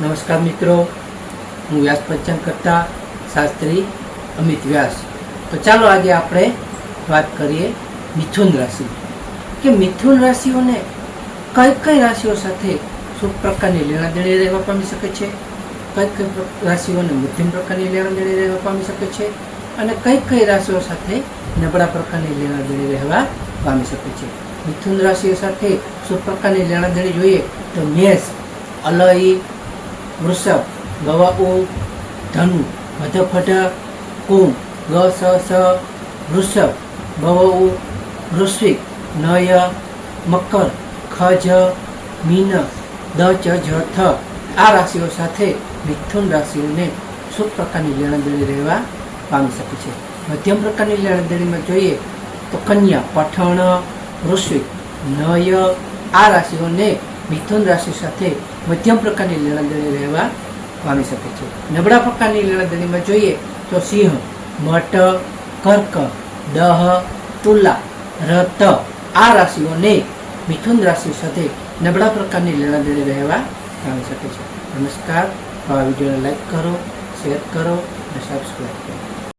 નમસ્કાર મિત્રો, હું વ્યાસ પંચાંગ કરતા શાસ્ત્રી અમિત વ્યાસ. તો ચાલો આજે આપણે વાત કરીએ મિથુન રાશિ. કે મિથુન રાશિઓને કઈ કઈ રાશિઓ સાથે શું પ્રકારની લેણાદેણી રહેવા પામી શકે છે? કઈ કઈ રાશિઓને મધ્યમ પ્રકારની લેણાદેણી રહેવા પામી શકે છે? અને કઈ કઈ રાશિઓ સાથે નબળા પ્રકારની લેણાદેણી રહેવા પામી શકે છે? મિથુન રાશિઓ સાથે શું પ્રકારની લેણાદેણી જોઈએ તો મેષ અલઈ વૃષભ ઉ ધનુ મધફટ કુંભ, ગ, સ સ, વૃષભ ઉ વૃશ્વિક નય મકર ખજ મીન, દ, ચ, જ, થ. આ રાશિઓ સાથે મિથુન રાશિઓને શું પ્રકારની લેણદેણી રહેવા પામી શકે છે. મધ્યમ પ્રકારની લેણદેણીમાં જોઈએ તો કન્યા, પઠણ, વૃશ્વિક નય આ રાશિઓને મિથુન રાશિ સાથે મધ્યમ પ્રકારની લેણાદેણી રહેવા પામી શકે છે નબળા પ્રકારની લેણાદેણીમાં જોઈએ તો સિંહ મટ કર્ક દહ તુલા રત આ રાશિઓને મિથુન રાશિ સાથે નબળા પ્રકારની લેણાદેણી રહેવા પામી શકે છે નમસ્કાર આ વિડીયોને લાઈક કરો શેર કરો અને સબસ્ક્રાઈબ કરો